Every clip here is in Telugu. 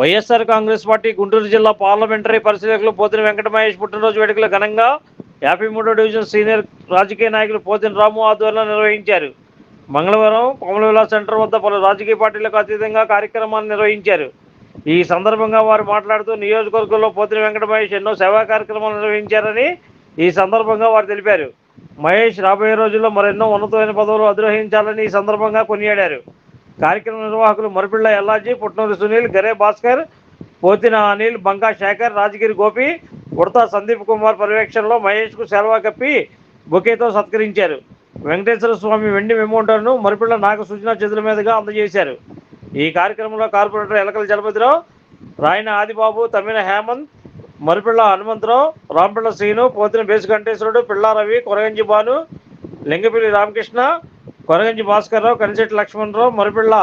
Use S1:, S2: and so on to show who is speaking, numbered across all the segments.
S1: వైఎస్ఆర్ కాంగ్రెస్ పార్టీ గుంటూరు జిల్లా పార్లమెంటరీ పరిశీలకులు పోతిన వెంకటమహేష్ పుట్టినరోజు వేడుకలు ఘనంగా యాభై మూడో డివిజన్ సీనియర్ రాజకీయ నాయకులు పోతిన రాము ఆధ్వర్యంలో నిర్వహించారు. మంగళవారం కొమలవిలా సెంటర్ వద్ద పలు రాజకీయ పార్టీలకు అతీతంగా కార్యక్రమాన్ని నిర్వహించారు. ఈ సందర్భంగా వారు మాట్లాడుతూ నియోజకవర్గంలో పోతిన వెంకట మహేష్ ఎన్నో సేవా కార్యక్రమాలు నిర్వహించారని ఈ సందర్భంగా వారు తెలిపారు. మహేష్ రాబోయే రోజుల్లో మరెన్నో ఉన్నతమైన పదవులు అధిరోహించాలని ఈ సందర్భంగా కొనియాడారు. కార్యక్రమ నిర్వాహకులు మరపిళ్ళ ఎల్లాజీ పుట్నూరు సునీల్ గరే భాస్కర్ పోతిన అనిల్ బంకా శేఖర్ రాజగిరి గోపి ఉడతా సందీప్ కుమార్ పర్యవేక్షణలో మహేష్కు సెలవా కప్పి బొకేతో సత్కరించారు. వెంకటేశ్వర స్వామి వెండి మెమోంటర్ను మరిపిళ్ళ నాగ సూచన చేతుల మీదుగా అందజేశారు. ఈ కార్యక్రమంలో కార్పొరేటర్ ఎలకల జలపతిరావు రాయన ఆదిబాబు తమ్మిన హేమంత్ మరిపిళ్ళ హనుమంతరావు రాంపిళ్ళ శ్రీను పోతిన బేసుగంటేశ్వరుడు పిళ్ళ రవి కొరగంజి భాను లింగపిల్లి రామకృష్ణ కొరగంజి భాస్కర్రావు లక్ష్మణ్ లక్ష్మణరావు మరిపిళ్ళ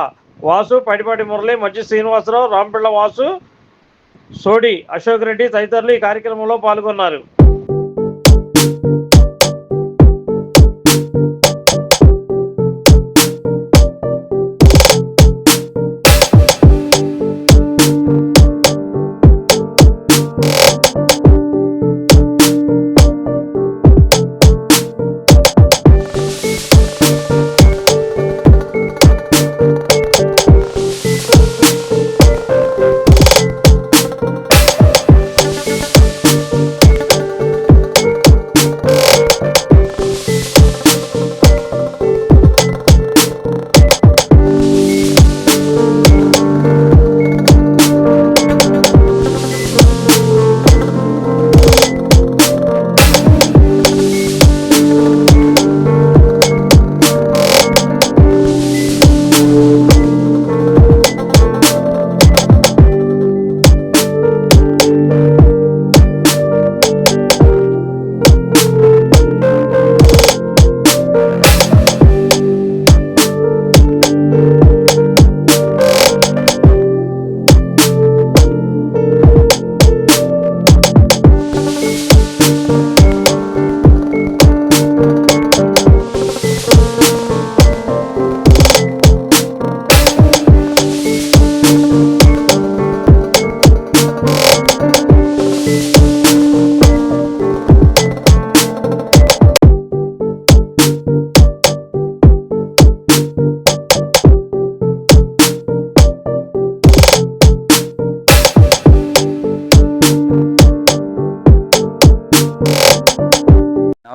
S1: వాసు పడిపాటి మురళి మజ్జి శ్రీనివాసరావు రాంపిళ్ళ వాసు సోడి అశోక్ రెడ్డి తదితరులు ఈ కార్యక్రమంలో పాల్గొన్నారు.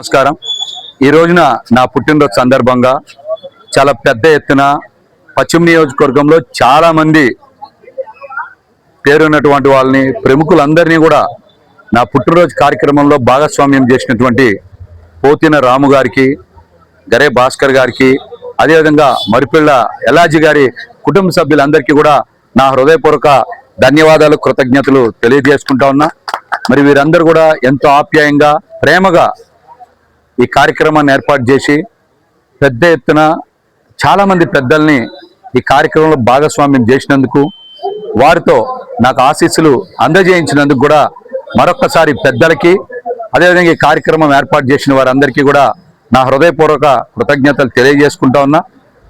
S2: నమస్కారం. ఈ రోజున నా పుట్టినరోజు సందర్భంగా చాలా పెద్ద ఎత్తున పశ్చిమ నియోజకవర్గంలో చాలా మంది పేరున్నటువంటి వాళ్ళని ప్రముఖులందరినీ కూడా నా పుట్టినరోజు కార్యక్రమంలో భాగస్వామ్యం చేసినటువంటి పోతిన రాము గారికి గరే భాస్కర్ గారికి అదేవిధంగా మరిపిళ్ళ ఎలాజీ గారి కుటుంబ సభ్యులందరికీ కూడా నా హృదయపూర్వక ధన్యవాదాలు కృతజ్ఞతలు తెలియజేసుకుంటా ఉన్నా. మరి వీరందరూ కూడా ఎంతో ఆప్యాయంగా ప్రేమగా ఈ కార్యక్రమాన్ని ఏర్పాటు చేసి పెద్ద ఎత్తున చాలామంది పెద్దల్ని ఈ కార్యక్రమంలో భాగస్వామ్యం చేసినందుకు వారితో నాకు ఆశీస్సులు అందజేయించినందుకు కూడా మరొక్కసారి పెద్దలకి అదేవిధంగా ఈ కార్యక్రమం ఏర్పాటు చేసిన వారందరికీ కూడా నా హృదయపూర్వక కృతజ్ఞతలు తెలియజేసుకుంటా ఉన్నా.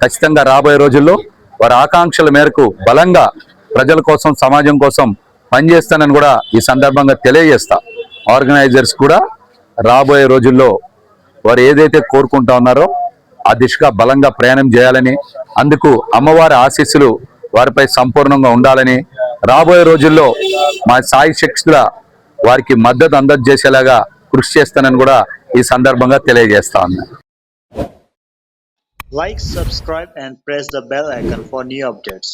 S2: ఖచ్చితంగా రాబోయే రోజుల్లో వారి ఆకాంక్షల మేరకు బలంగా ప్రజల కోసం సమాజం కోసం పనిచేస్తానని కూడా ఈ సందర్భంగా తెలియజేస్తా. ఆర్గనైజర్స్ కూడా రాబోయే రోజుల్లో వారు ఏదైతే కోరుకుంటా ఉన్నారో ఆ దిశగా బలంగా ప్రయాణం చేయాలని అందుకు అమ్మవారి ఆశీస్సులు వారిపై సంపూర్ణంగా ఉండాలని రాబోయే రోజుల్లో మా సాయి శక్తుల వారికి మద్దతు అందజేసేలాగా కృషి చేస్తానని కూడా ఈ సందర్భంగా తెలియజేస్తా ఉన్నా.
S3: Like subscribe and press the bell icon for new updates